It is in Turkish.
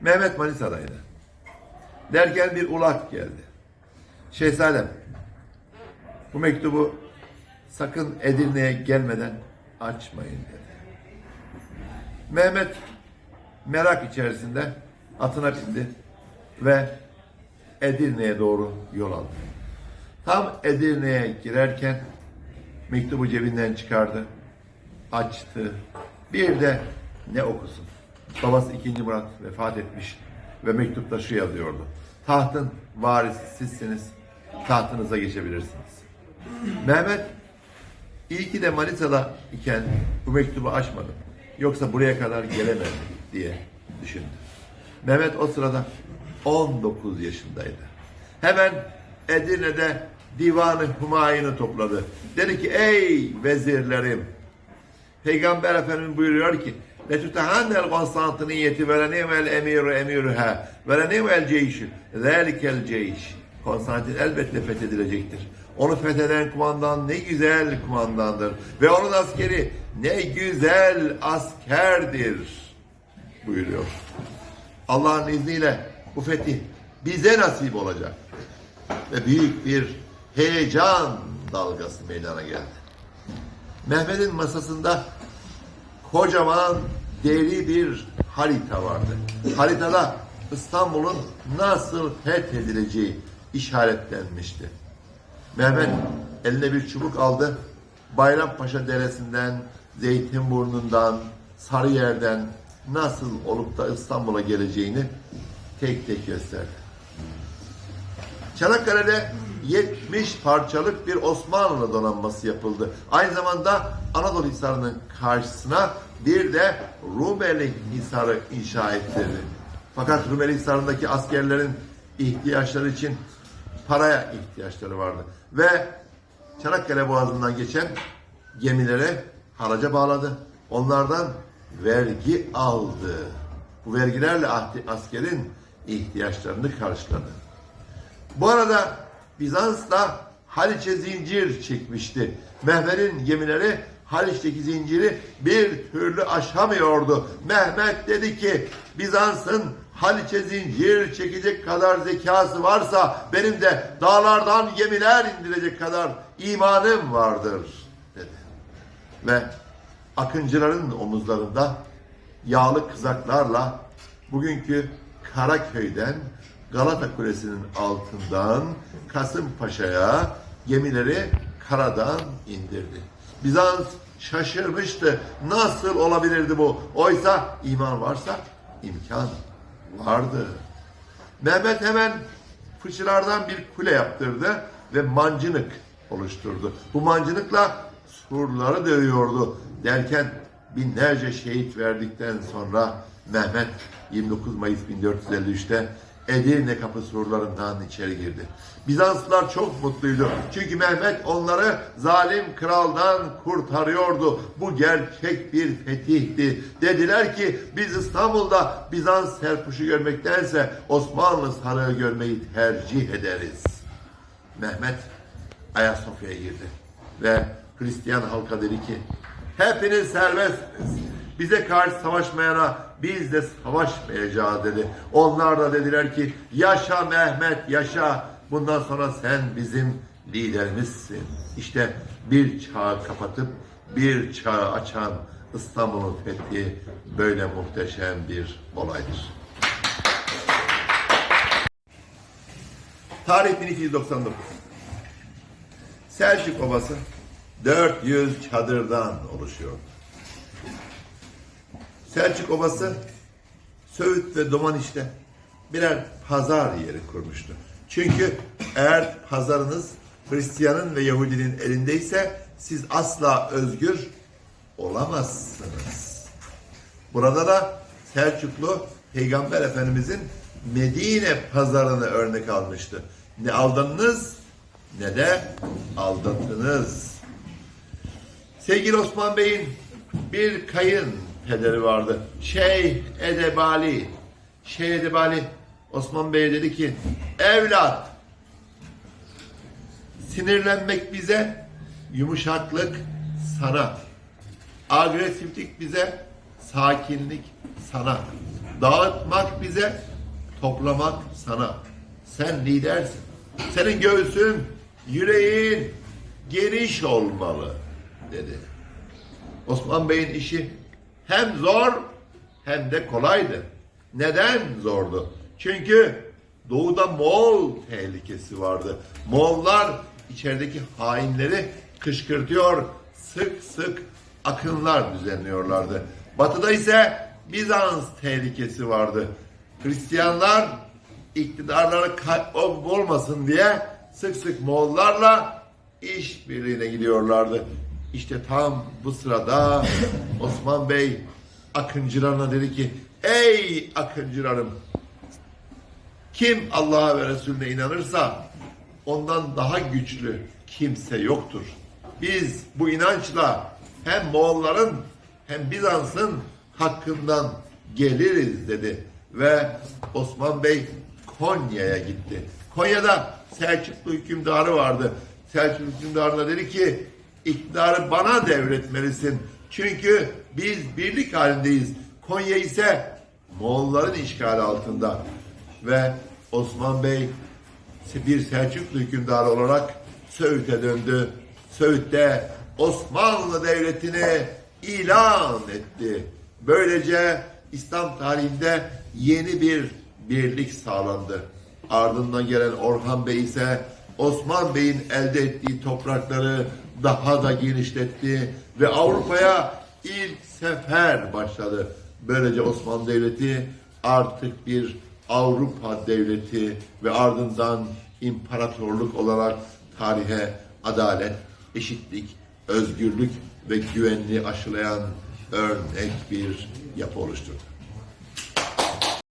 Mehmet Manisa'daydı. Derken bir ulak geldi. Şehzadem, bu mektubu sakın Edirne'ye gelmeden açmayın dedi. Mehmet merak içerisinde atına bindi ve Edirne'ye doğru yol aldı. Tam Edirne'ye girerken mektubu cebinden çıkardı, açtı. Bir de ne okusun? Babası 2. Murat vefat etmiş ve mektupta şu yazıyordu. Tahtın varisi sizsiniz, tahtınıza geçebilirsiniz. Mehmet iyi ki de Manisa'da iken bu mektubu açmadım. Yoksa buraya kadar gelemezdim diye düşündü. Mehmet o sırada 19 yaşındaydı. Hemen Edirne'de divanı Humayun'u topladı. Dedi ki ey vezirlerim Peygamber Efendimiz buyuruyor ki Letütehannel Konstantiniyeti ve lenevel emiru emiruha ve lenevel ceyşi zelikel ceyş. Konstantin elbette fethedilecektir. Onu fetheden kumandan ne güzel kumandandır. Ve onun askeri ne güzel askerdir buyuruyor. Allah'ın izniyle bu fetih bize nasip olacak. Ve büyük bir heyecan dalgası meydana geldi. Mehmet'in masasında kocaman deri bir harita vardı. Haritada İstanbul'un nasıl fethedileceği işaretlenmişti. Mehmet eline bir çubuk aldı. Bayrampaşa Deresi'nden, Zeytinburnu'ndan, Sarıyer'den nasıl olup da İstanbul'a geleceğini tek tek gösterdi. Çanakkale'de 70 parçalık bir Osmanlı donanması yapıldı. Aynı zamanda Anadolu Hisarı'nın karşısına bir de Rumeli Hisarı inşa ettirdi. Fakat Rumeli Hisarı'ndaki askerlerin ihtiyaçları için paraya ihtiyaçları vardı. Ve Çanakkale Boğazı'ndan geçen gemilere haraca bağladı. Onlardan vergi aldı. Bu vergilerle askerin ihtiyaçlarını karşıladı. Bu arada Bizans da Haliç'e zincir çekmişti. Mehmet'in gemileri Haliç'teki zinciri bir türlü aşamıyordu. Mehmet dedi ki Bizans'ın Haliç'e zincir çekecek kadar zekası varsa benim de dağlardan gemiler indirecek kadar imanım vardır dedi. Ve akıncıların omuzlarında yağlı kızaklarla bugünkü Karaköy'den Galata Kulesi'nin altından Kasımpaşa'ya gemileri karadan indirdi. Bizans şaşırmıştı. Nasıl olabilirdi bu? Oysa iman varsa imkan vardı. Mehmet hemen fıçılardan bir kule yaptırdı ve mancınık oluşturdu. Bu mancınıkla surları dövüyordu derken binlerce şehit verdikten sonra Mehmet 29 Mayıs 1453'te Edirne kapı surlarından içeri girdi. Bizanslılar çok mutluydu. Çünkü Mehmet onları zalim kraldan kurtarıyordu. Bu gerçek bir fetihti. Dediler ki biz İstanbul'da Bizans serpuşu görmektense Osmanlı sarığı görmeyi tercih ederiz. Mehmet Ayasofya'ya girdi ve Hristiyan halka dedi ki hepiniz serbestsiniz. Bize karşı savaşmayana biz de savaşmayacağız dedi. Onlar da dediler ki yaşa Mehmet yaşa. Bundan sonra sen bizim liderimizsin. İşte bir çağı kapatıp bir çağı açan İstanbul'un fethi böyle muhteşem bir olaydır. Tarih 1299. Selçuk Obası 400 çadırdan oluşuyor. Selçuk Obası Söğüt ve Domaniş'te birer pazar yeri kurmuştu. Çünkü eğer pazarınız Hristiyanın ve Yahudinin elindeyse siz asla özgür olamazsınız. Burada da Selçuklu Peygamber Efendimizin Medine pazarını örnek almıştı. Ne aldınız ne de aldatınız. Sevgili Osman Bey'in bir kayın pederi vardı. Şeyh Edebali. Şeyh Edebali Osman Bey'e dedi ki evlat sinirlenmek bize yumuşaklık sana agresiflik bize sakinlik sana. Dağıtmak bize, toplamak sana. Sen lidersin. Senin göğsün, yüreğin geniş olmalı dedi. Osman Bey'in işi hem zor hem de kolaydı. Neden zordu? Çünkü doğuda Moğol tehlikesi vardı. Moğollar içerideki hainleri kışkırtıyor, sık sık akınlar düzenliyorlardı. Batıda ise Bizans tehlikesi vardı. Hristiyanlar iktidarları kaybolmasın diye sık sık Moğollarla işbirliğine gidiyorlardı. İşte tam bu sırada Osman Bey akıncılarına dedi ki Ey akıncılarım kim Allah'a ve Resulüne inanırsa ondan daha güçlü kimse yoktur. Biz bu inançla hem Moğolların hem Bizans'ın hakkından geliriz dedi. Ve Osman Bey Konya'ya gitti. Konya'da Selçuklu hükümdarı vardı. Selçuklu hükümdarına dedi ki iktidarı bana devretmelisin. Çünkü biz birlik halindeyiz. Konya ise Moğolların işgali altında. Ve Osman Bey bir Selçuklu hükümdarı olarak Söğüt'e döndü. Söğüt'te Osmanlı Devleti'ni ilan etti. Böylece İslam tarihinde yeni bir birlik sağlandı. Ardından gelen Orhan Bey ise Osman Bey'in elde ettiği toprakları daha da genişletti ve Avrupa'ya ilk sefer başladı. Böylece Osmanlı Devleti artık bir Avrupa devleti ve ardından imparatorluk olarak tarihe adalet, eşitlik, özgürlük ve güvenliği aşılayan örnek bir yapı oluşturdu.